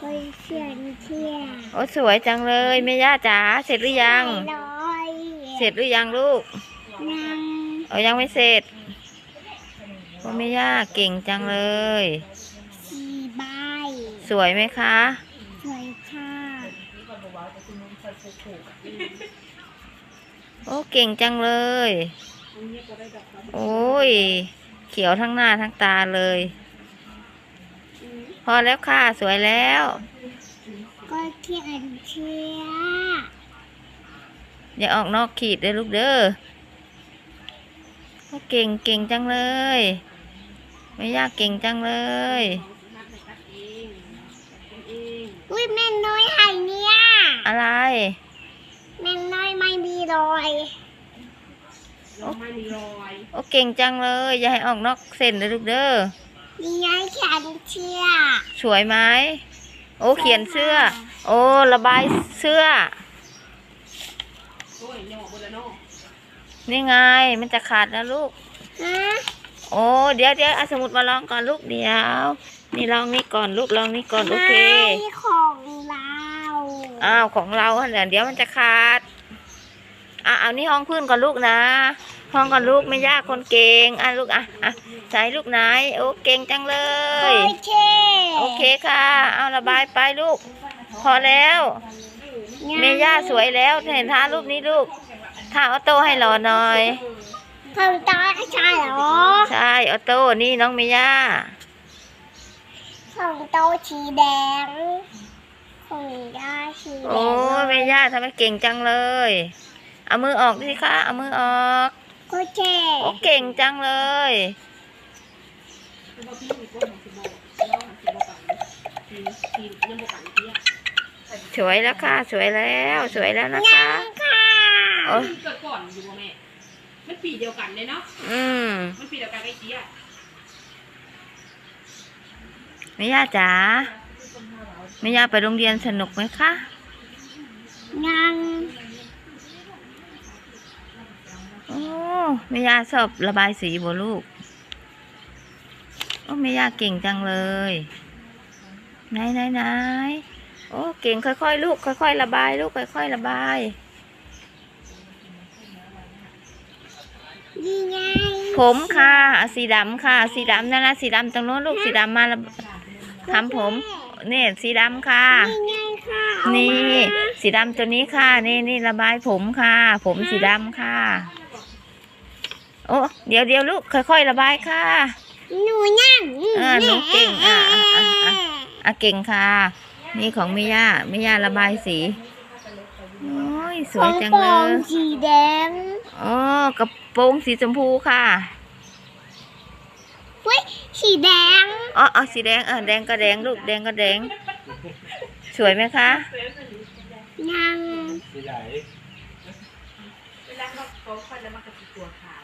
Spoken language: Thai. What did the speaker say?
ไปเชียนเที่ยวโอ้สวยจังเลยแม่ย่าจ๋าเสร็จหรือยัง ร้อยเสร็จหรือยังลูกนั่งเออยังไม่เสร็จโอ้แม่ย่าเก่งจังเลย สี่ใบสวยไหมคะ สวยค่ะโอ้เก่งจังเลย โอ้ย เขียวทั้งหน้าทั้งตาเลยพ อแล้วค่ะ สวยแล้ว ก็เที่ยนเที่ยวอย่าออกนอกขีดเลยลูกเด้อโอ้เก่งเก่งจังเลย ไม่ยากเก่งจังเลยอุ้ยแม่น้อยหายเนี่ย อะไร แม่น้อยไม่มีรอยโอ้เก่งจังเลย อย่าให้ออกนอกเส้นเลยลูกเด้อ นี่ไงเขียนเที่ยวสวยไหมโอ้เขียนเสื้อ โอ้ระบายเสื้อ นี่ไงมันจะขาดแล้วลูกฮะโอ้เดี๋ยวเดี๋ยวเอาสมุดมาลองก่อนลูกเดี๋ยว นี่ลองนี่ก่อนลูกลองนี่ก่อนโอเคไม่ของเราอ้าวของเราเนี่ยเดี๋ยวมันจะขาดอะเอานี่ห้องพื้นก่อนลูกนะ ห้องก่อนลูกไม่ยากคนเก่งอะลูกอะอะใส่ลูกไหนโอ้เก่งจังเลโอยเค โอเคค่ะ เอาระบายไปลูก พอแล้วเมย่าสวยแล้วเห็นท่ารูปนี้ลูกท่าออโต้ให้หล่อหน่อยคำตอบใช่เหรอ ใช่ออโต้นี่น้องเมย่าของโตสีแดงของยาสีแดงโอ้ยเมย่าทำไมเก่งจังเลย เอามือออกดิคะเอามือออก โอเคโอ้เก่งจังเลย สวยแล้วค่ะ สวยแล้ว สวยแล้วนะคะค่ะโอ้ยเกิดก่อนอยู่บ่แม่ มันปีเดียวกันเลยเนาะ อืม มันปีเดียวกันไอ้เจี๊ยแม่ย่าจ๋าแม่ย่าไปโรงเรียนสนุกไหมคะยัง โอ้ แม่ย่าชอบระบายสีบ่ลูก โอ้แม่ย่าเก่งจังเลย ไหนไหนไหนโอ้เก่งค่อยๆ ลูก ค่อยๆ ระบายลูกค่อยๆ ระบายนี่ไงผมค่ะเอาสีดำค่ะ สีดำนั่นนะสีดำตรงโน้นลูกสีดำมาระทำผมนี่สีดำค่ะ นี่ไงค่ะเอานี่มาสีดำตัวนี้ค่ะ นี่นี่ระบายผมค่ะ ผมสีดำค่ะ โอ้เดี๋ยวเดี๋ยวลูกค่อยๆระบายค่ะหนูนั่งเออหนูเก่งอะอะอะอะอะเก่งค่ะ นี่ของแม่ย่าแม่ย่าระบายสีโอ้ยสวยจังขเลองยสีแดงอ๋อกระโปรงสีชมพูค่ะเฮ้ยสีแดงอ๋ออ๋อสีแดงเออแดงก็แดงลูกแดงก็แดงสวยไหมคะยังเวลาเขาเขาค่อยแล้วมากระติกตัวเขา